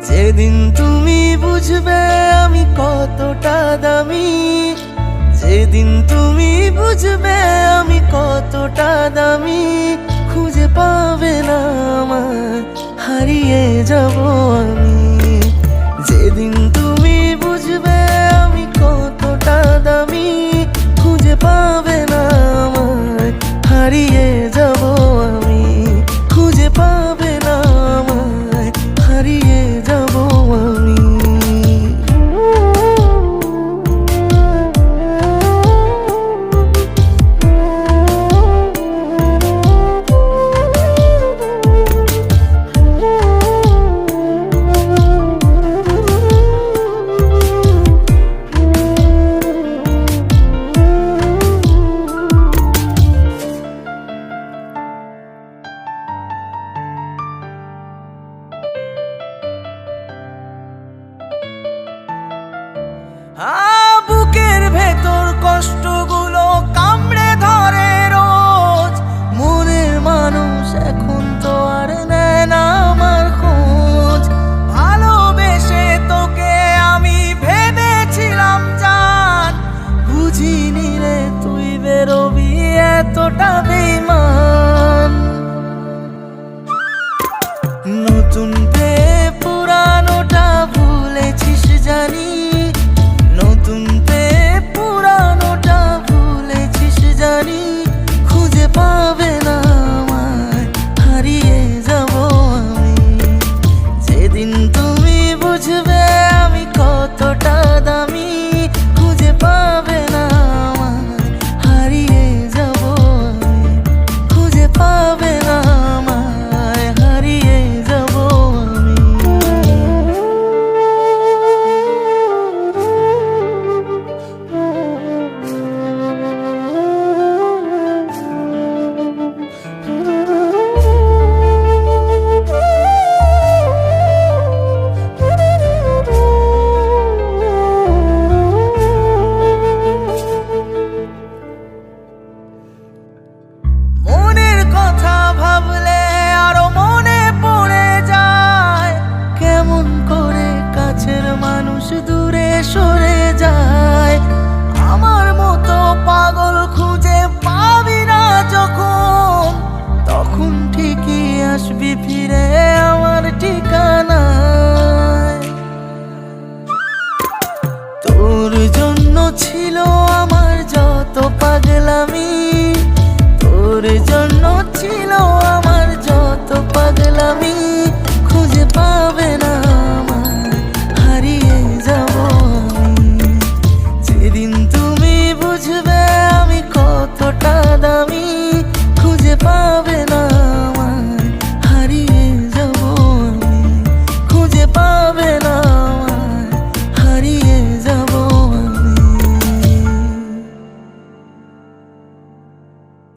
যেদিন তুমি বুঝবে আমি কতটা দামি, যেদিন তুমি বুঝবে আমি কতটা দামি, খুঁজে পাবে না আমার, হারিয়ে যাব। বুকের ভেতর কষ্ট গো